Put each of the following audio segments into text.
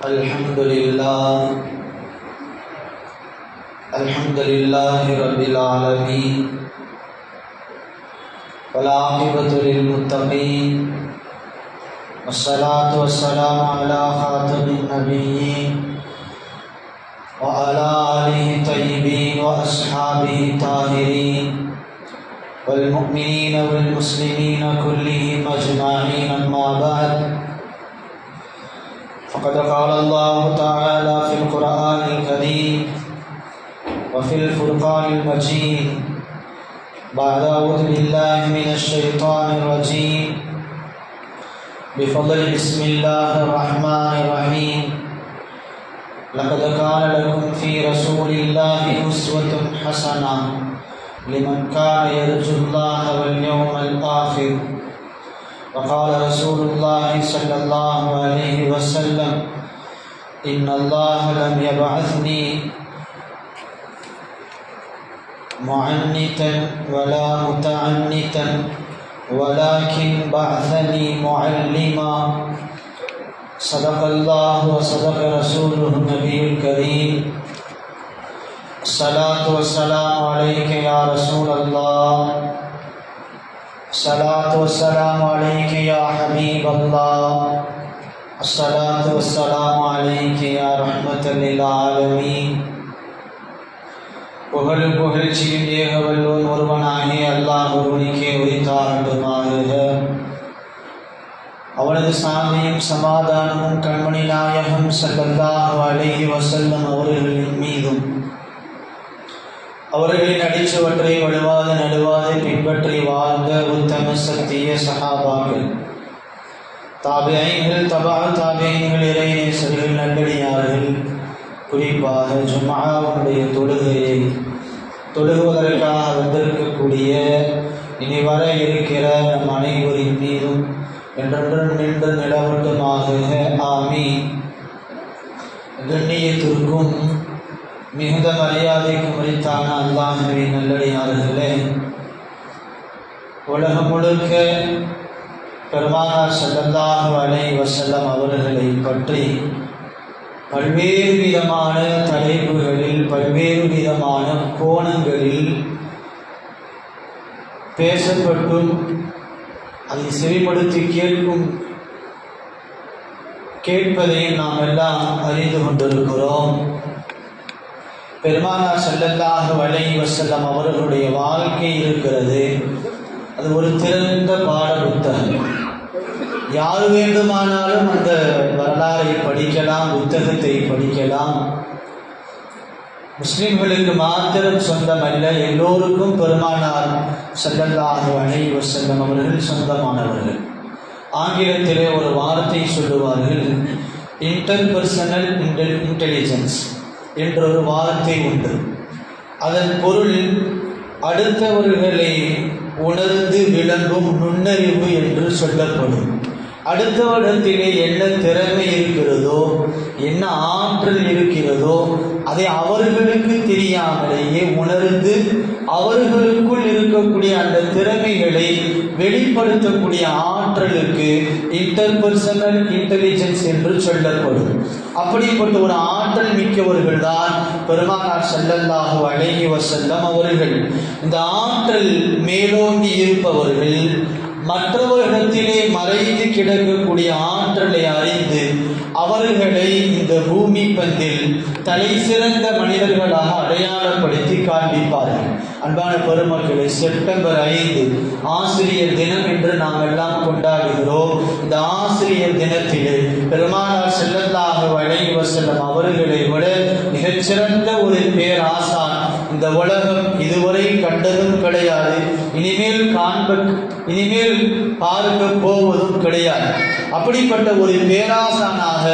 الحمد لله الحمد لله رب العالمين والعاقبة للمتقين والصلاة والسلام على خاتم النبيين وعلى آله الطيبين وأصحابه الطاهرين والمؤمنين والمسلمين كلهم أجمعين أما بعد۔ فقد قال الله تعالى في القرآن الكريم وفي الفرقان المجيد. بعد أعوذ بالله من الشيطان الرجيم. بفضل بسم الله الرحمن الرحيم. لقد كان لكم في رسول الله أسوة حسنة لمن كان يرجو الله واليوم الآخر. وقال رسول الله صلى الله عليه وسلم إن الله لم يبعثني معنتا ولا متعنتا ولكن بعثني معلما. صدق الله وصدق رسوله النبي الكريم. الصلاة والسلام عليك يا رسول الله. الصلاة والسلام عليك يا حبيب الله الصلاة والسلام عليك يا رحمة للعالمين புகழ் புகழ்ச்சியும் ஏக வல்லோன் ஒருவனாகி அல்லாஹ் ஒருவனுக்கே உரித்தாரண்டுமாறுக அவனது சாமியும் சமாதானமும் கண்மணி நாயகம் சல்லல்லாஹு அலைஹி வசல்லம் அவர்களின் மீதும் அவர்களின் அடிச்சவற்றை வலுவாது நடுவாது பின்பற்றி வாழ்ந்த உத்தம சத்திய சகாபாக்கள். தாபியங்கள் தபா தாபியங்கள் இறைநேசர்கள் நல்லடியார்கள் குறிப்பாக ஜுமாவுடைய தொழுகையை தொழுகுவதற்காக வந்திருக்கக்கூடிய இனி வர இருக்கிற நம் அனைவரின் மீதும் என்றென்றும் நின்று நிலவட்டுமாக ஆமி கண்ணியத்திற்கும் மிகுந்த மரியாதைக்கும் உரித்தான அல்லாஹுவின் நல்லடியார்களே உலகம் முழுக்க பெருமானார் சல்லல்லாஹு அலை வசல்லம் அவர்களை பற்றி பல்வேறு விதமான தலைப்புகளில் பல்வேறு விதமான கோணங்களில் பேசப்பட்டும் அதை செவிப்படுத்தி கேட்கும் கேட்பதையும் நாம் எல்லாம் அறிந்து கொண்டிருக்கிறோம். பெருமானார் செல்லல்லாக வலை வசல்லம் அவர்களுடைய வாழ்க்கை இருக்கிறது. அது ஒரு திறந்த பாட புத்தகம். யார் வேண்டுமானாலும் அந்த வரலாறை படிக்கலாம் புத்தகத்தை படிக்கலாம். முஸ்லிம்களுக்கு மாத்திரம் சொந்தமல்ல எல்லோருக்கும் பெருமானார் செல்லல்லாக வலை வசல்லம் அவர்கள் சொந்தமானவர்கள். ஆங்கிலத்திலே ஒரு வார்த்தை சொல்லுவார்கள் இன்டர்பர்சனல் இன்டெல் இன்டெலிஜென்ஸ் என்ற ஒரு வார்த்தை உண்டு. அதன் பொருள் அடுத்தவர்களை உணர்ந்து விளங்கும் நுண்ணறிவு என்று சொல்லப்படும். அடுத்தவரிடத்திலே என்ன திறமை இருக்கிறதோ என்ன ஆற்றல் இருக்கிறதோ அதை அவர்களுக்கு தெரியாமலேயே உணர்ந்து அவர்களுக்குள் இருக்கக்கூடிய அந்த திறமைகளை வெளிப்படுத்தக்கூடிய ஆற்றலுக்கு இன்டர்பர்சனல் இன்டெலிஜென்ஸ் என்று சொல்லப்படும். அப்படிப்பட்ட ஒரு ஆற்றல் மிக்கவர்கள் தான் பெருமானார் செல்லல்லாஹு அழகி வசல்லம் அவர்கள். இந்த ஆற்றல் மேலோங்கி இருப்பவர்கள் மற்றவர்களிடத்திலே மறைந்து கிடக்கக்கூடிய ஆற்றலை அறிந்து அவர்களை இந்த பூமி பந்தில் தலை சிறந்த மனிதர்களாக அடையாளப்படுத்தி காண்பிப்பார்கள். அன்பான பெருமக்களை செப்டம்பர் ஐந்து ஆசிரியர் தினம் என்று நாம் எல்லாம் கொண்டாடுகிறோம். இந்த ஆசிரியர் தினத்திலே பெருமானார் செல்லத்தாக வழங்கி செல்லும் அவர்களை விட மிகச்சிறந்த ஒரு பேராசான் இந்த உலகம் இதுவரை கண்டதும் கிடையாது. இனிமேல் காண்ப இனிமேல் பார்க்க போவதும் கிடையாது. அப்படிப்பட்ட ஒரு பேராசானாக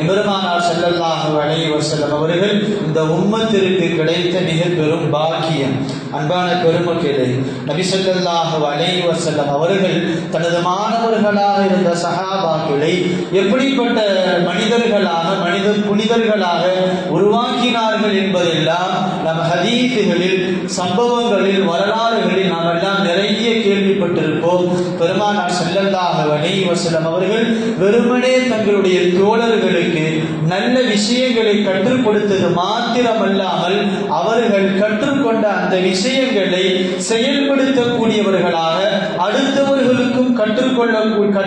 எம்பெருமானார் செல்லல்லாக வழங்கி வசல்லம் அவர்கள் இந்த உம்மத்திற்கு கிடைத்த மிக பெரும் பாக்கியம். அன்பான பெருமக்களே நபி ஸல்லல்லாஹு அலைஹி அவர்கள் தனது மாணவர்களாக இருந்த சஹாபாக்களை எப்படிப்பட்ட மனிதர்களாக மனித புனிதர்களாக உருவாக்கினார்கள் என்பதெல்லாம் நம் ஹதீதுகளில் சம்பவங்களில் வரலாறுகளில் நாம் எல்லாம் நிறைய கேள்விப்பட்டிருப்போம். பெருமானார் செல்லல்லாக வணி வசலம் அவர்கள் வெறுமனே தங்களுடைய தோழர்களுக்கு நல்ல விஷயங்களை கற்றுக் கொடுத்தது மாத்திரமல்லாமல் அவர்கள் கற்றுக்கொண்ட அந்த விஷயம் விஷயங்களை செயல்படுத்தக்கூடியவர்களாக அடுத்தவர்களுக்கும் கற்றுக்கொள்ள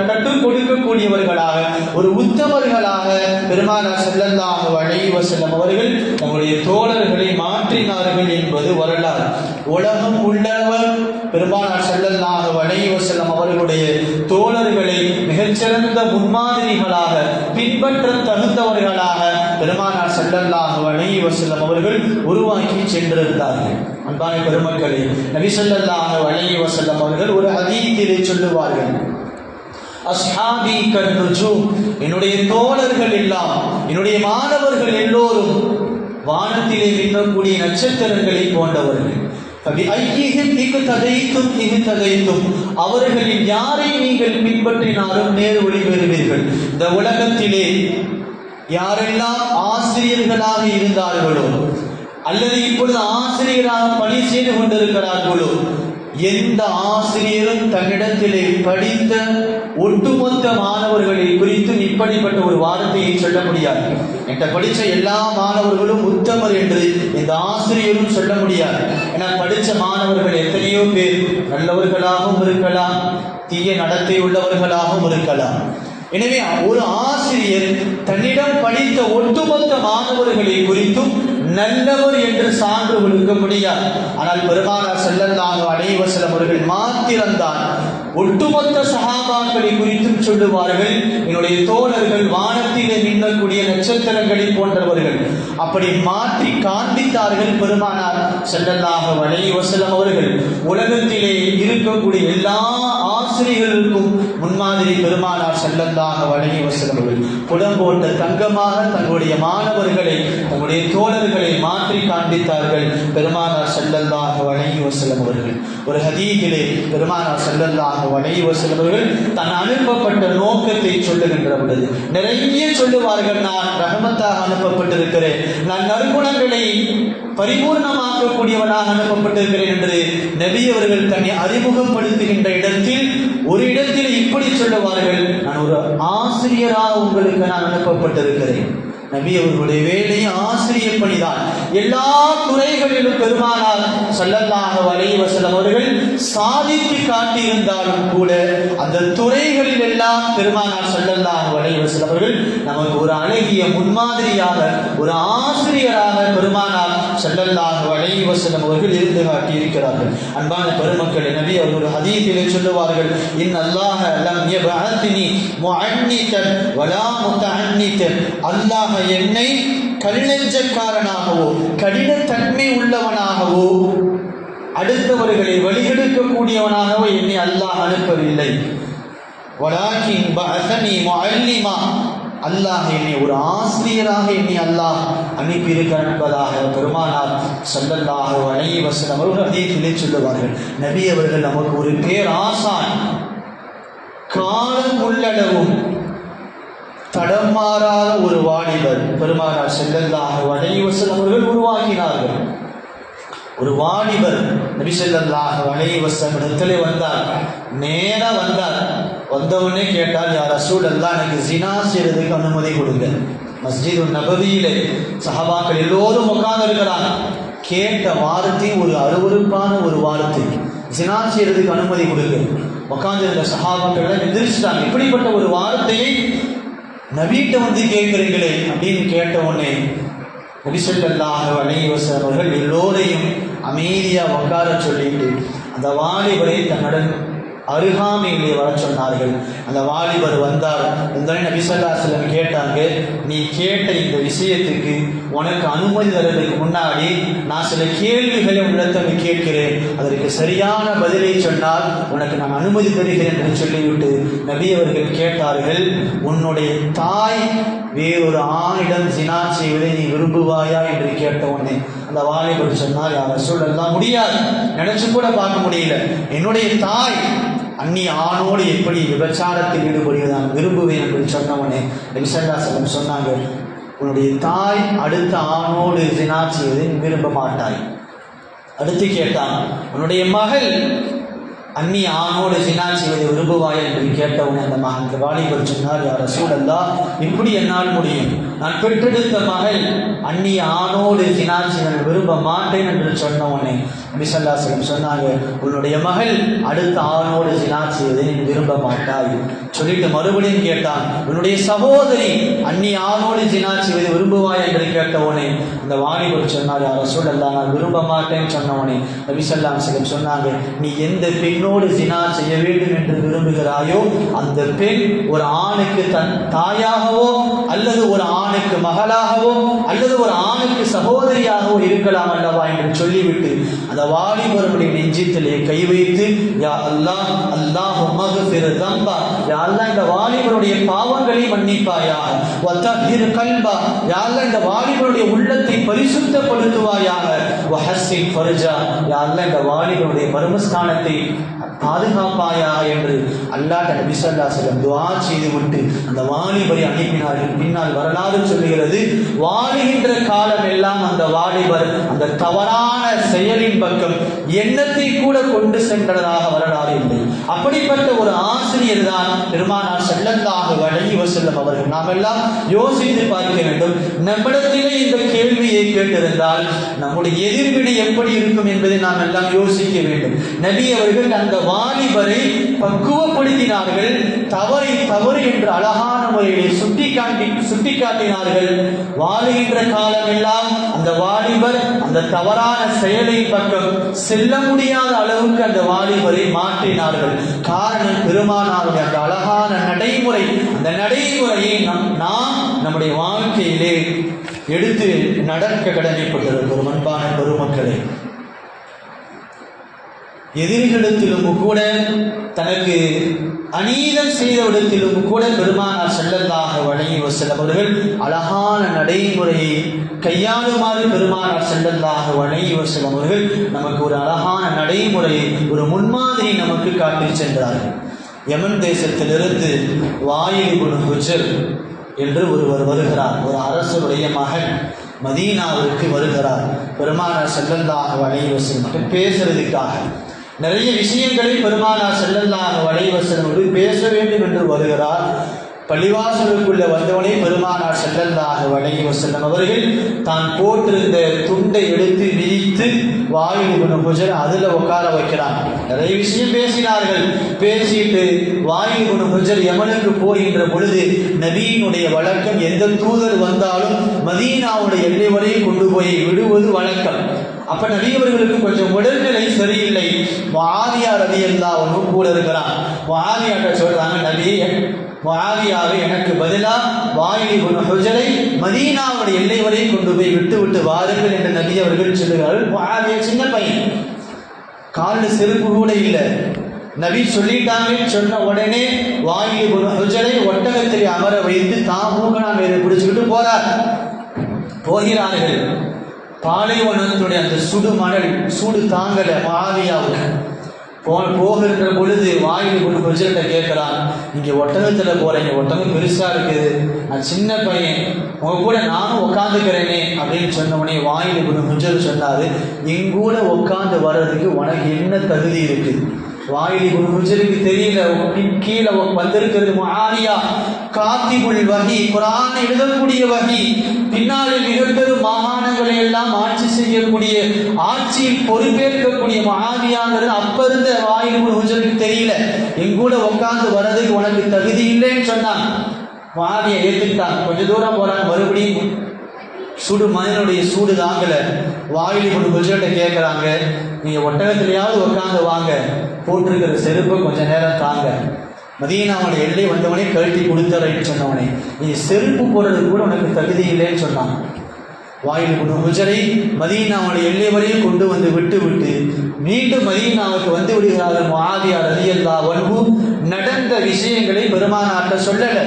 கற்றுக் கொடுக்கக்கூடியவர்களாக ஒரு உத்தவர்களாக பெருமானார் செல்லந்தாக அழைவ செல்லும் அவர்கள் தங்களுடைய தோழர்களை மாற்றினார்கள் என்பது வரலாறு. உலகம் உள்ளவர் பெருமானார் செல்லந்தாக அழைவ செல்லும் அவர்களுடைய தோழர்களை மிகச்சிறந்த முன்மாதிரிகளாக பின்பற்ற தகுந்தவர்களாக பெருமானார் செல்லல்லாக வணங்கி வசல்லம் அவர்கள் உருவாக்கி சென்றிருந்தார்கள். அன்பான பெருமக்களே நபி ஸல்லல்லாஹு அலைஹி வஸல்லம் அவர்கள் ஒரு அதீத்திலே சொல்லுவார்கள். அஸ்ஹாபி கன்னுஜூம் என்னுடைய தோழர்கள் எல்லாம் என்னுடைய மாணவர்கள் எல்லோரும் வானத்திலே மின்னக்கூடிய நட்சத்திரங்களை போன்றவர்கள். அவர்களின் ததைத்தும் ததைத்தும் யாரை நீங்கள் பின்பற்றினாலும் நேர் ஒளி பெறுவீர்கள். இந்த உலகத்திலே யாரெல்லாம் ஆசிரியர்களாக இருந்தார்களோ அல்லது இப்பொழுது ஆசிரியராக பணி செய்து கொண்டிருக்கிறார்களோ எந்த ஆசிரியரும் தன்னிடத்திலே படித்த ஒட்டுமொத்த மாணவர்களை குறித்தும் இப்படிப்பட்ட ஒரு வார்த்தையை சொல்ல முடியாது. என்கிட்ட படித்த எல்லா மாணவர்களும் உத்தமர் என்று இந்த ஆசிரியரும் சொல்ல முடியாது. ஏன்னா படித்த மாணவர்கள் எத்தனையோ பேர் நல்லவர்களாகவும் இருக்கலாம் தீய நடத்தை உள்ளவர்களாகவும் இருக்கலாம். எனவே ஒரு ஆசிரியர் தன்னிடம் படித்த ஒட்டுமொத்த மாணவர்களை குறித்தும் நல்லவர் என்று சான்று கொடுக்க முடியாது. ஆனால் பெருமானார் செல்லல்லாக அடைவசலம் அவர்கள் மாத்திரம்தான் ஒட்டுமொத்த சகாபாக்களை குறித்தும் சொல்லுவார்கள் என்னுடைய தோழர்கள் வானத்திலே மின்னக்கூடிய நட்சத்திரங்களை போன்றவர்கள். அப்படி மாற்றி காண்பித்தார்கள் பெருமானார் செல்லல்லாக வலைவசலம் அவர்கள். உலகத்திலே இருக்கக்கூடிய எல்லா ஆசிரியர்களுக்கும் முன்மாதிரி பெருமானார் செல்லந்தாக வலைவசலம் அவர்கள். புலம்போட்ட தங்கமாக தங்களுடைய மாணவர்களை தங்களுடைய தோழர்களை மாற்றி காண்பித்தார்கள் பெருமானார் செல்லல்லாக வலைவசலம் அவர்கள். ஒரு ஹதீகிலே பெருமானார் அலைஹி வஸல்லம் அவர்கள் தன் அனுப்பப்பட்ட நோக்கத்தை சொல்லுகின்ற பொழுது நிறைய சொல்லுவார்கள் நான் ரஹமத்தாக அனுப்பப்பட்டிருக்கிறேன். நான் நற்குணங்களை பரிபூர்ணமாக்கக்கூடியவனாக அனுப்பப்பட்டிருக்கிறேன் என்று நபி அவர்கள் தன்னை அறிமுகப்படுத்துகின்ற இடத்தில் ஒரு இடத்தில் இப்படி சொல்லுவார்கள் நான் ஒரு ஆசிரியராக உங்களுக்கு நான் அனுப்பப்பட்டிருக்கிறேன். நபி அவர்களுடைய வேலை ஆசிரியர் பணிதான். எல்லா துறைகளிலும் பெருமானார் சொல்லல்லாக வலைவசலம் அவர்கள் சாதித்து காட்டியிருந்தாலும் கூட அந்த துறைகளில் எல்லாம் பெருமானார் சொல்லல்லாக வலைவசலம் அவர்கள் நமக்கு ஒரு அழகிய முன்மாதிரியாக ஒரு ஆசிரியராக பெருமானார் சொல்லல்லாக வலைவசலம் அவர்கள் இருந்து காட்டி இருக்கிறார்கள் அன்பான பெருமக்கள் நபி அவர்கள் ஹதீஸிலே சொல்லுவார்கள் இன் அல்லாஹ லம் யபஅத்னி முஅன்னிதன் வலா முத்தஅன்னிதன் அல்லாஹ் என்னை கடினஞ்சக்காரனாகவோ கடினத்தன்மை உள்ளவனாகவோ அடுத்தவர்களை வழிகெடுக்கக்கூடியவனாகவோ என்னை அல்லாஹ் அனுப்பவில்லை. வலாக்கின் பஅசனி முஅல்லிமா அல்லாஹ் என்னை ஒரு ஆசிரியராக என்னை அல்லாஹ் அனுப்பியிருக்கிறார் என்பதாக பெருமானார் ஸல்லல்லாஹு அலைஹி வஸல்லம் அவர்கள் சொல்லி சொல்லுவார்கள். நபி அவர்கள் நமக்கு ஒரு பேராசான். காலம் உள்ளளவும் தடமாறாத ஒரு வாலிபர் பெருமானார் செல்லல்லாக வலைவசல் அவர்கள் உருவாக்கினார்கள். ஒரு வாலிபர் நபி செல்லல்லாக வலைவசம் இடத்திலே வந்தார். நேராக வந்தார். வந்தவுடனே கேட்டால் யார் அசூல் அல்லா எனக்கு ஜினா செய்யறதுக்கு அனுமதி கொடுங்க. மஸ்ஜிது நபவியிலே சஹாபாக்கள் எல்லோரும் உட்கார்ந்து இருக்கிறாங்க. கேட்ட வார்த்தை ஒரு அருவருப்பான ஒரு வார்த்தை. ஜினா செய்யறதுக்கு அனுமதி கொடுங்க. உட்கார்ந்து இருந்த சஹாபாக்கள் எதிர்ச்சிட்டாங்க இப்படிப்பட்ட ஒரு வார்த்தையை நவீட்ட வந்து கேட்குறீங்களே அப்படின்னு கேட்ட உடனே நபிசல்லாக வலைவசம் அவர்கள் எல்லோரையும் அமைதியாக உட்கார சொல்லிட்டு அந்த வாலிபரை தன்னுடன் அருகாமையிலே வர சொன்னார்கள். அந்த வாலிபர் வந்தார். இருந்தாலும் நபிசல்லாஸ்லம் கேட்டாங்க நீ கேட்ட இந்த விஷயத்துக்கு உனக்கு அனுமதி தரதுக்கு முன்னாடி நான் சில கேள்விகளை உன்னிடத்தில் கேட்கிறேன். அதற்கு சரியான பதிலை சொன்னால் உனக்கு நான் அனுமதி தருகிறேன் என்று சொல்லிவிட்டு நபி அவர்கள் கேட்டார்கள் உன்னுடைய தாய் வேறொரு ஆணிடம் ஜினா செய்வதை நீ விரும்புவாயா? என்று கேட்ட உடனே அந்த வாலிபர் சொன்னால் யார் சொல்லலாம் முடியாது. நினைச்சு கூட பார்க்க முடியல. என்னுடைய தாய் அந்நிய ஆணோடு எப்படி விபச்சாரத்தில் ஈடுபடுவதை நான் விரும்புவேன் என்று சொன்னவனே நபிசல்லாசலம் சொன்னாங்க. உன்னுடைய தாய் அடுத்த ஆணோடு தினா செய்வதை விரும்ப மாட்டாய். அடுத்து கேட்டான் உன்னுடைய மகள் அந்நிய ஆணோடு ஜினா செய்வதை விரும்புவாய் என்று கேட்டவுடனே அந்த மகன் அந்த வாலிபர் சொன்னார் யார சூழல்லா இப்படி என்னால் முடியும். நான் பெற்றெடுத்த மகள் அந்நிய ஆணோடு ஜினா செய்வதை விரும்ப மாட்டேன் என்று சொன்ன உடனே நபிசல்லாசலம் சொன்னாங்க உன்னுடைய மகள் அடுத்த ஆணோடு ஜினா செய்வதை நீ விரும்ப மாட்டாய். சொல்லிட்டு மறுபடியும் கேட்டான் உன்னுடைய சகோதரி அந்நிய ஆணோடு ஜினா செய்வதை விரும்புவாய் என்று கேட்டவுடனே அந்த வாலிபர் சொன்னார் யார சூழல்லா நான் விரும்ப மாட்டேன்னு சொன்னவனே நபிசல்லாம் சிலம் சொன்னாங்க நீ எந்த என்னோடு ஜினா செய்ய வேண்டும் என்று விரும்புகிறாயோ அந்த பெண் ஒரு ஆணுக்கு தன் தாயாகவோ அல்லது ஒரு ஆணுக்கு மகளாகவோ அல்லது ஒரு ஆணுக்கு சகோதரியாகவோ இருக்கலாம் அல்லவா என்று சொல்லிவிட்டு அந்த வாலிபருடைய நெஞ்சத்திலே கை வைத்து யா அல்லாஹ் அல்லாஹ் மகஃபிர் தம்பா யா அல்லாஹ் இந்த வாலிபருடைய பாவங்களை மன்னிப்பாயா வத்தஹிர் கல்பா. யா அல்லாஹ் இந்த வாலிபருடைய உள்ளத்தை பரிசுத்தப்படுத்துவாயாக. வஹஸ்ஸின் ஃபர்ஜா. யா அல்லாஹ் இந்த வாலிபருடைய மர்மஸ்தானத்தை பாதுகாப்பாயாக என்று அல்லாஹ் நபி ஸல்லல்லாஹு அலைஹி வஸல்லம் துஆ செய்துவிட்டு அந்த வாலிபரை அனுப்பினார்கள். பின்னால் வரலாறு சொல்லுகிறது வாழுகின்ற காலம் எல்லாம் அந்த வாலிபர் அந்த தவறான செயலின் பக்கம் எண்ணத்தை கூட கொண்டு சென்றதாக வரலாறு இல்லை. அப்படிப்பட்ட ஒரு ஆசிரியர் தான் பெருமானார் செல்லந்தாக வழங்கி வசல்லம் அவர்கள். நாம் எல்லாம் யோசித்து பார்க்க வேண்டும் நம்மிடத்திலே இந்த கேள்வியை கேட்டிருந்தால் நம்முடைய எதிர்வினை எப்படி இருக்கும் என்பதை நாம் எல்லாம் யோசிக்க வேண்டும். நபி அவர்கள் அந்த வாலிபரை பக்குவப்படுத்தினார்கள் தவறை தவறு என்று அழகான முறையிலே சுட்டிக்காட்டி சுட்டிக்காட்டினார்கள். வாழுகின்ற காலமெல்லாம் அந்த வாலிபர் அந்த தவறான செயலை பக்கம் செல்ல முடியாத அளவுக்கு அந்த வாலிபரை மாற்றினார்கள். காரணம் பெருமானாருடைய அந்த அழகான நடைமுறை அந்த நடைமுறையை நம் நாம் நம்முடைய வாழ்க்கையிலே எடுத்து நடக்க கடமைப்பட்டிருக்கிறோம் அன்பான பெருமக்களே. எதிரிகளிடத்திலும் கூட தனக்கு அநீதம் செய்தவிடத்திலும் கூட பெருமானார் செல்லந்தாக வழங்கி வசல்லம் அவர்கள் அழகான நடைமுறையை கையாளுமாறு பெருமானார் செல்லந்தாக வழங்கி வசல்லம் அவர்கள் நமக்கு ஒரு அழகான நடைமுறையை ஒரு முன்மாதிரி நமக்கு காட்டி சென்றார்கள். யமன் தேசத்திலிருந்து வாயில் குணு ஹுஜர் என்று ஒருவர் வருகிறார். ஒரு அரசருடைய மகன் மதீனாவிற்கு வருகிறார். பெருமானார் செல்லந்தாக வழங்கி வசல்லம் பேசுறதுக்காக. நிறைய விஷயங்களை பெருமானார் செல்லல்லாக வலைவசனோடு பேச வேண்டும் என்று வருகிறார். பள்ளிவாசலுக்குள்ள வந்தவனே பெருமானார் செல்லல்லாக வலைவசனம் அவர்கள் தான் போட்டிருந்த துண்டை எடுத்து விரித்து வாயு குணபுஜர் அதில் உட்கார வைக்கிறான் நிறைய விஷயம் பேசினார்கள். பேசிட்டு வாயில் குணபுஜர் எமனுக்கு போகின்ற பொழுது நபியினுடைய வழக்கம் எந்த தூதர் வந்தாலும் மதீனாவுடைய எல்லை வரை கொண்டு போய் விடுவது வழக்கம். அப்ப நபியவர்களுக்கு கொஞ்சம் உடல்நிலை சரியில்லை. வாதியா ரவி எல்லா ஒன்றும் கூட இருக்கிறான். வாதியாட்ட சொல்றாங்க நபி வாதியாவை எனக்கு பதிலா வாயிலி குண ஹுஜரை மதீனாவுடைய எல்லை வரை கொண்டு போய் விட்டு விட்டு வாருங்கள் என்று நபி அவர்கள் சொல்லுகிறார்கள். வாதியா சின்ன பையன். காலில் செருப்பு கூட இல்லை. நபி சொல்லிட்டாங்கன்னு சொன்ன உடனே வாயிலி குண ஹுஜரை ஒட்டகத்தில் அமர வைத்து தான் மூக்கனா மேலே பிடிச்சுக்கிட்டு போறார். போகிறார்கள். பாலைவனத்துடைய அந்த சுடு மணல் சூடு தாங்கல மாவியாவுக்கு போ போகின்ற பொழுது வாயில் கொண்டு பிரச்சனை கேட்குறான் நீங்கள் ஒட்டகத்தில் போகிறீங்க ஒட்டகம் பெருசாக இருக்குது. நான் சின்ன பையன். உங்க கூட நானும் உட்காந்துக்கிறேனே அப்படின்னு சொன்ன உடனே வாயில் கொண்டு முஜர் சொன்னார் எங்கூட உட்காந்து வர்றதுக்கு உனக்கு என்ன தகுதி இருக்குது வாயிலி குரு முஜருக்கு தெரியல கீழே வந்திருக்கிறது ஆரியா காத்திபுல் வகி குரான் எழுதக்கூடிய வகி. பின்னாளில் நிகழ்ந்தது மாகாணங்களை எல்லாம் ஆட்சி செய்யக்கூடிய ஆட்சியில் பொறுப்பேற்கக்கூடிய மகாவியாங்கிறது அப்ப இருந்த வாயில் குரு முஜருக்கு தெரியல. எங்கூட உட்காந்து வர்றதுக்கு உனக்கு தகுதி இல்லைன்னு சொன்னான். மாரியா ஏற்றுக்கிட்டான் கொஞ்ச தூரம் போறான் மறுபடியும் சுடு மனிதனுடைய சூடு தாங்கல. வாயில் கொண்டு குஜர்கிட்ட கேட்குறாங்க நீங்கள் ஒட்டகத்திலேயாவது உட்காந்து வாங்க. போட்டிருக்கிற செருப்பை கொஞ்ச நேரம் தாங்க. மதியனாவோட எல்லை வந்தவனே கழட்டி கொடுத்துறேன்னு சொன்னவனே. நீ செருப்பு போடுறது கூட உனக்கு தகுதி இல்லைன்னு சொன்னான். வாயில் கொண்டு ஹுஜரை மதீனாவுடைய எல்லை வரையில் கொண்டு வந்து விட்டு விட்டு மீண்டும் மதீனாவுக்கு வந்து விடுகிறார்கள் முஆவியா ரலியல்லா வன்பு நடந்த விஷயங்களை பெருமானாட்ட சொல்லல.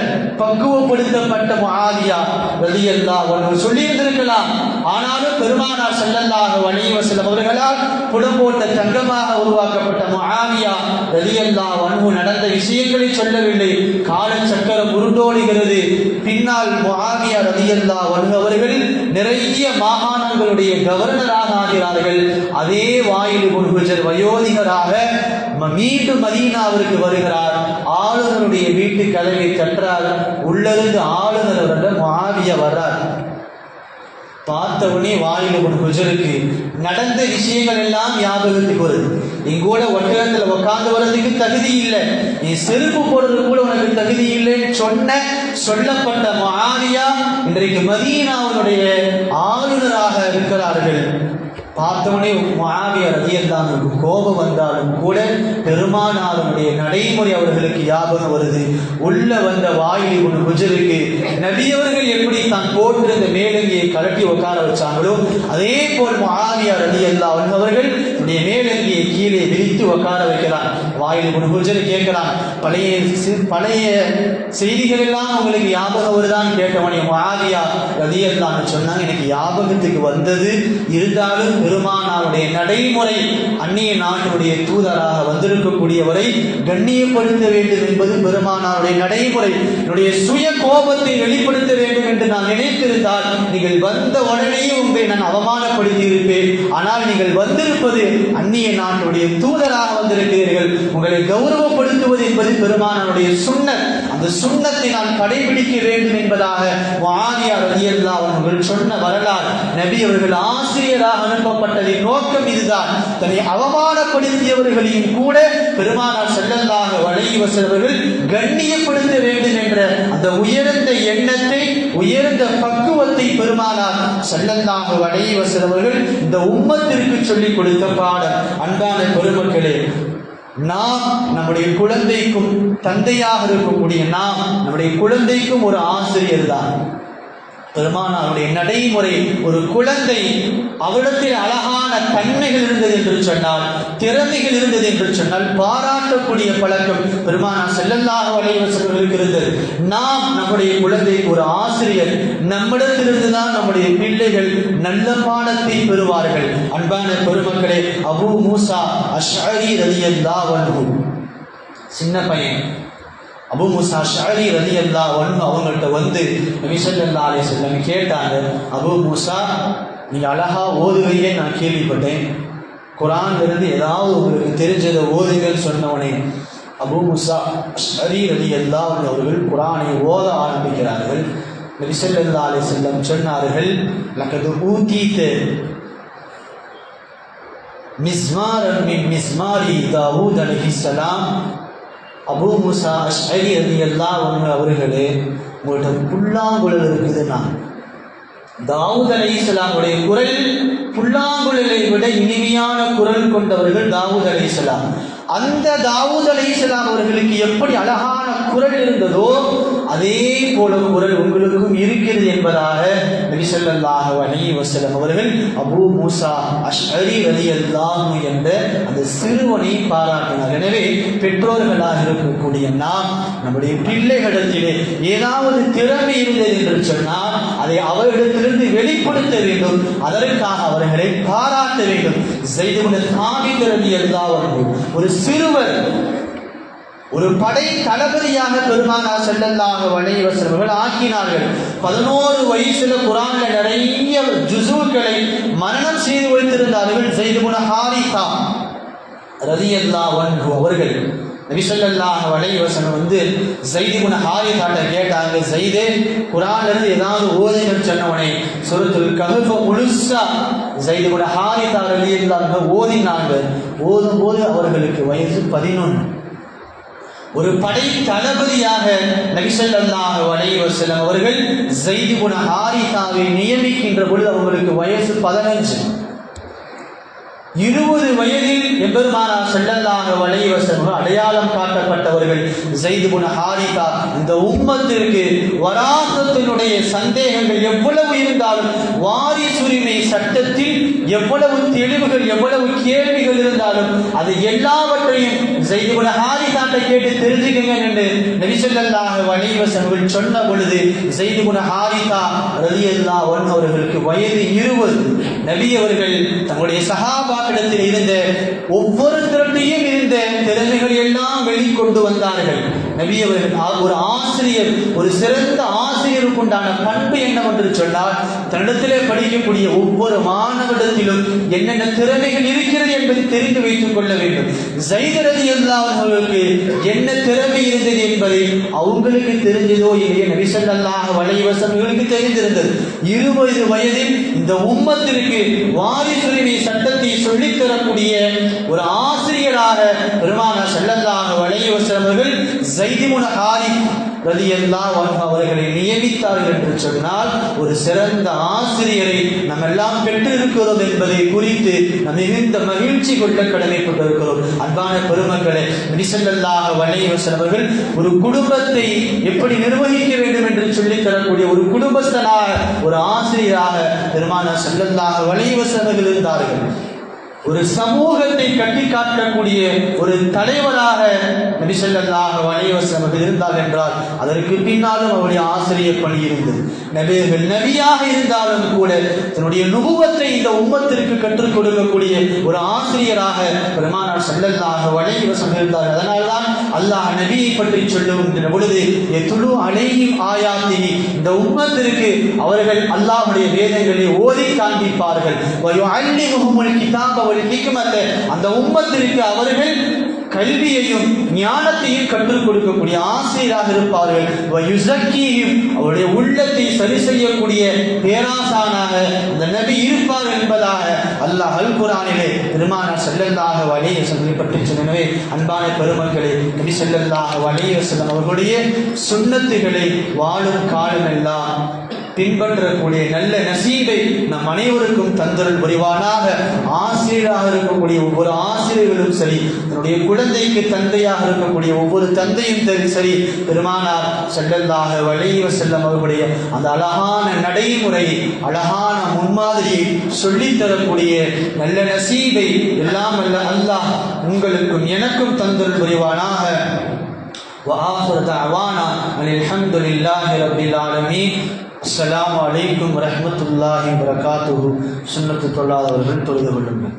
பக்குவப்படுத்தப்பட்ட முஆவியா ரலியல்லா வன்ஹு சொல்லியிருந்திருக்கலாம். ஆனாலும் பெருமானார் செல்லல்லாக வணிக வஸல்லம் அவர்களால் புடம் போட்ட தங்கமாக உருவாக்கப்பட்ட முஆவியா ரலியல்லா வன்மு நடந்த விஷயங்களை சொல்லவில்லை. காலச்சக்கரம் உருண்டோடுகிறது. பின்னால் முஆவியா ரலியல்லா வன்ஹு அவர்கள் நிறைய மாகாணங்களுடைய கவர்னராக ஆகிறார்கள். அதே வாயில் குன்ஹுஜர் வயோதிகராக மீண்டும் மதீனாவிற்கு வருகிறார். ஆளுநருடைய வீட்டு கதவை தட்டுறார். உள்ளிருந்து ஆளுநர் அவர்கள் முஆவியா வர்றார். பார்த்த உடனே வாயில் ஒரு குஜருக்கு நடந்த விஷயங்கள் எல்லாம் ஞாபகத்துக்கு வருது. எங்கூட ஒட்டகத்துல உட்காந்து வர்றதுக்கு தகுதி இல்லை. நீ செருப்பு போடுறது கூட உனக்கு தகுதி இல்லைன்னு சொன்ன சொல்லப்பட்ட மாரியா இன்றைக்கு மதீனாவுடைய ஆளுநராக இருக்கிறார்கள். பார்த்தவனே மாவிய ரதியல்லானுக்கு கோபம் வந்தாலும் கூட பெருமானாருடைய நடைமுறை அவர்களுக்கு ஞாபகம் வருது. உள்ள வந்த வாயில் ஒரு குஜருக்கு நபியவர்கள் எப்படி தான் போட்டிருந்த மேலங்கியை கலட்டி உட்கார வச்சாங்களோ அதே போல் மாவியா ரதியல்லா அவர்கள் உடைய மேலங்கியை கீழே விரித்து உட்கார வைக்கிறான் வாயில் ஒரு குஜர் கேட்கிறான். பழைய பழைய செய்திகள் எல்லாம் உங்களுக்கு ஞாபகம் வருதான்னு கேட்டவனே வாதியா ரதியல்லான்னு சொன்னாங்க எனக்கு ஞாபகத்துக்கு வந்தது இருந்தாலும் பெருமானாருடைய நடைமுறை அந்நிய நாட்டினுடைய தூதராக வந்திருக்கக்கூடியவரை கண்ணியப்படுத்த வேண்டும் என்பது பெருமானாருடைய நடைமுறை. என்னுடைய சுய கோபத்தை வெளிப்படுத்த வேண்டும் என்று நான் நினைத்திருந்தால் நீங்கள் வந்த உடனேயே உங்களை நான் அவமானப்படுத்தி இருப்பேன் ஆனால் நீங்கள் வந்திருப்பது அந்நிய நாட்டுடைய தூதராக வந்திருக்கிறீர்கள். உங்களை கௌரவப்படுத்துவது என்பது பெருமானனுடைய சுண்ணத். அந்த சுண்ணத்தை நான் கடைபிடிக்க வேண்டும் என்பதாக வாரியார் அலியல்லா அவர்கள் சொன்ன வரலாறு. நபி அவர்கள் ஆசிரியராக அனுப்பப்பட்டதின் நோக்கம் இதுதான். தன்னை அவமானப்படுத்தியவர்களையும் கூட பெருமானார் செல்லந்தாக வழங்கி வசவர்கள் கண்ணியப்படுத்த வேண்டும் என்ற அந்த உயர்ந்த எண்ணத்தை உயர்ந்த பக்குவத்தை பெருமானார் செல்லந்தாக வழங்கி வசவர்கள் இந்த உம்மத்திற்கு சொல்லிக் கொடுத்த பாடம். அன்பான பெருமக்களே நாம் நம்முடைய குழந்தைக்கும் தந்தையாக இருக்கக்கூடிய நாம் நம்முடைய குழந்தைக்கும் ஒரு ஆசிரியர் தான். பெருமானாருடைய நடைமுறை ஒரு குழந்தை அவரிடத்தில் அழகான தன்மைகள் இருந்தது என்று சொன்னால் திறமைகள் இருந்தது என்று சொன்னால் பாராட்டக்கூடிய பழக்கம் பெருமானார் செல்லல்லாக வலைவசர்களுக்கு இருந்தது. நாம் நம்முடைய குழந்தைக்கு ஒரு ஆசிரியர் நம்மிடத்திலிருந்து தான் நம்முடைய பிள்ளைகள் நல்ல பாடத்தை பெறுவார்கள். அன்பான பெருமக்களே அபூ மூசா அஷ்அரி ரலியல்லாஹு அன்ஹு. சின்ன பையன். அபு முசா ஷாரி ரலி அல்லா ஒன்று அவங்கள்ட்ட வந்து நபி ஸல்லல்லாஹு அலைஹி கேட்டாங்க அபு மூசா நீங்கள் அழகா ஓதுவீங்க நான் கேள்விப்பட்டேன். குரான்ல ஏதாவது உங்களுக்கு தெரிஞ்சதை ஓதுங்கன்னு சொன்னவனே. அபு முசா ஷரி ரலி அல்லா அவர்கள் குரானை ஓத ஆரம்பிக்கிறார்கள். நபி ஸல்லல்லாஹு அலைஹி செல்லம் சொன்னார்கள் லக்கது ஊத்தீத்து மிஸ்மார் மிஸ்மாரி தாவூத் அலைஹிஸ்ஸலாம் Abu Musa Ashari Ali Allah அவர்களே உங்கள்ட்ட புல்லாங்குழல் இருக்குதுன்னா தாவூத் அலைஹிஸ்ஸலாமுடைய குரல் புல்லாங்குழலை விட இனிமையான குரல் கொண்டவர்கள் தாவூத் அலைஹிஸ்ஸலாம் அந்த தாவூத் அலைஹிஸ்ஸலாம் அவர்களுக்கு எப்படி அழகான குரல் இருந்ததோ அதே போல குரல் உங்களுக்கும் இருக்கிறது என்பதாக செல்லல்லாக ஸல்லல்லாஹு வசலம் அவர்கள் அபு மூசா அஷ்அரி ரலியல்லாஹு என்ற அந்த சிறுவனை பாராட்டினார். எனவே பெற்றோர்களாக இருக்கக்கூடிய நாம் நம்முடைய பிள்ளைகளிடத்திலே ஏதாவது திறமை இருந்தது என்று சொன்னால் அதை அவர்களிடத்திலிருந்து வெளிப்படுத்த வேண்டும். அதற்காக அவர்களை பாராட்ட வேண்டும். செய்து சாமித் ரலியல்லாஹு அன்ஹு ஒரு சிறுவர் ஒரு படை தளபதியாக பெருமானா செல்லல்லாக வளைவசர்கள் ஆக்கினார்கள். பதினோரு வயசுல குரான்ல நிறைய ஜுசுக்களை மரணம் செய்து வைத்திருந்தார்கள் குண ஹாரிகா ரதியல்லா ஒன்று அவர்கள். நபிசல்லாஹ் வலைவசனம் வந்து ஜெயது குண ஹாரிதாட்ட கேட்டாங்க செய்தே குரான்ல இருந்து ஏதாவது ஓதுங்கன்னு சொன்னவனை சுரத்துல் கஹஃப முழுசா குண ஹாரிதா ரலியல்லாஹு ஓதினாங்க. ஓதும் போது அவர்களுக்கு வயசு பதினொன்று. ஒரு படை தளபதியாக நபிசல்லாஹு அலைஹி வஸல்லம் அவர்கள் ஜெய்து குண ஹாரிதாவை நியமிக்கின்ற பொழுது அவங்களுக்கு வயசு பதினஞ்சு. இருபது வயதில் எம்பெருமானா செல்லல்லாக அலைஹி அடையாளம் காட்டப்பட்டவர்கள் ஜெய்து குண ஹாரிதா இந்த உம்மத்திற்கு வராசத்தினுடைய சந்தேகங்கள் எவ்வளவு இருந்தாலும் வாரிசுரிமை சட்டத்தில் எவ்வளவு தெளிவுகள் எவ்வளவு கேள்விகள் இருந்தாலும் அது எல்லாவற்றையும் செய்து ஹாரிதாட்டை கேட்டு தெரிஞ்சுக்கங்க என்று நபிசல்லாக வணிவசன்கள் சொன்ன பொழுது செய்து குண ஹாரிதா ரலியல்லா அவர்களுக்கு வயது இருபது. நபி அவர்கள் தங்களுடைய சகாபாக்கிடத்தில் இருந்த ஒவ்வொருத்தருடையும் இருந்த திறமைகள் எல்லாம் வெளிக்கொண்டு வந்தார்கள். நபி அவர்கள் ஒரு ஆசிரியர் ஒரு சிறந்த ஆசிரியருக்கு உண்டான பண்பு என்னவென்று சொன்னால் தன்னிடத்திலே படிக்கக்கூடிய ஒவ்வொரு மாணவரிடத்திலும் என்னென்ன திறமைகள் இருக்கிறது என்பதை தெரிந்து வைத்துக் கொள்ள வேண்டும். ஜெய்தரதி அவர்களுக்கு என்ன திறமை இருந்தது என்பதை அவங்களுக்கு தெரிஞ்சதோ இல்லையோ நபிசல்லாக இவர்களுக்கு தெரிந்திருந்தது. இருபது வயதில் இந்த உம்மத்திற்கு வாரிசுரிமை சட்டத்தை சொல்லித் தரக்கூடிய ஒரு ஆசிரியராக பெருமான செல்லல்லாக வலைவசவர்கள் ஜைதிமுன ஹாரி ரலியல்லாஹு அவர்களை நியமித்தார்கள் என்று சொன்னால் ஒரு சிறந்த ஆசிரியரை நம்ம எல்லாம் பெற்றிருக்கிறோம் என்பதை குறித்து நாம் மிகுந்த மகிழ்ச்சி கொள்ள கடமைப்பட்டிருக்கிறோம் அன்பான பெருமக்களை நபிசல்லாக வளைய அவர்கள் ஒரு குடும்பத்தை எப்படி நிர்வகிக்க வேண்டும் என்று சொல்லித் தரக்கூடிய ஒரு குடும்பஸ்தனாக ஒரு ஆசிரியராக பெருமான செல்லல்லாக வலைவசன் அவர்கள் இருந்தார்கள். ஒரு சமூகத்தை கட்டி காட்டக்கூடிய ஒரு தலைவராக நபிசல்லாக வலைவசம் இருந்தார் என்றால் அதற்கு பின்னாலும் அவருடைய ஆசிரியர் பணி இருந்தது. நபியர்கள் நபியாக இருந்தாலும் கூட தன்னுடைய நுகுவத்தை இந்த உம்மத்திற்கு கற்றுக் கொடுக்கக்கூடிய ஒரு ஆசிரியராக பெருமானார் செல்லல்லாக வலைவசம் இருந்தார். அதனால்தான் அல்லாஹ் நபியை பற்றி சொல்லும் பொழுது எத்துழு அலையும் ஆயாத்தி இந்த உம்மத்திற்கு அவர்கள் அல்லாஹ்வுடைய வேதங்களை ஓதி காண்பிப்பார்கள் கிதாப ஒரு நிகமத்தை அந்த உம்மத்திற்கு அவர்கள் கல்வியையும் ஞானத்தையும் கற்றுக் கொடுக்கக்கூடிய ஆசிரியராக இருப்பார்கள். வயுசக்கியும் அவருடைய உள்ளத்தை சரி செய்யக்கூடிய பேராசானாக அந்த நபி இருப்பார் என்பதாக அல்லாஹ் அல் குரானிலே பெருமானார் செல்லல்லாக வழியை சொல்லப்பட்டு எனவே அன்பான பெருமக்களே நபி செல்லல்லாக வழியை செல்லம் அவர்களுடைய சுண்ணத்துகளை வாழும் காலமெல்லாம் பின்பற்றக்கூடிய நல்ல நசீபை நம் அனைவருக்கும் தந்தருள் புரிவானாக ஆசிரியராக இருக்கக்கூடிய ஒவ்வொரு ஆசிரியர்களும் சரி தன்னுடைய குழந்தைக்கு தந்தையாக இருக்கக்கூடிய ஒவ்வொரு தந்தையும் சரி சரி பெருமானார் செல்லல்லாக வழிய செல்லம் அவர்களுடைய அந்த அழகான நடைமுறை அழகான முன்மாதிரியை சொல்லித் தரக்கூடிய நல்ல நசீபை எல்லாம் அல்ல அல்லாஹ் உங்களுக்கும் எனக்கும் தந்தருள் புரிவானாக وآخر دعوانا أن الحمد لله رب العالمين அஸ்லாம் அலைக்கும் வரமத்துல்லாஹி வரகாத்து சுண்ணத்து தொழாதவர்கள் தொழுது கொள்ளுங்கள்.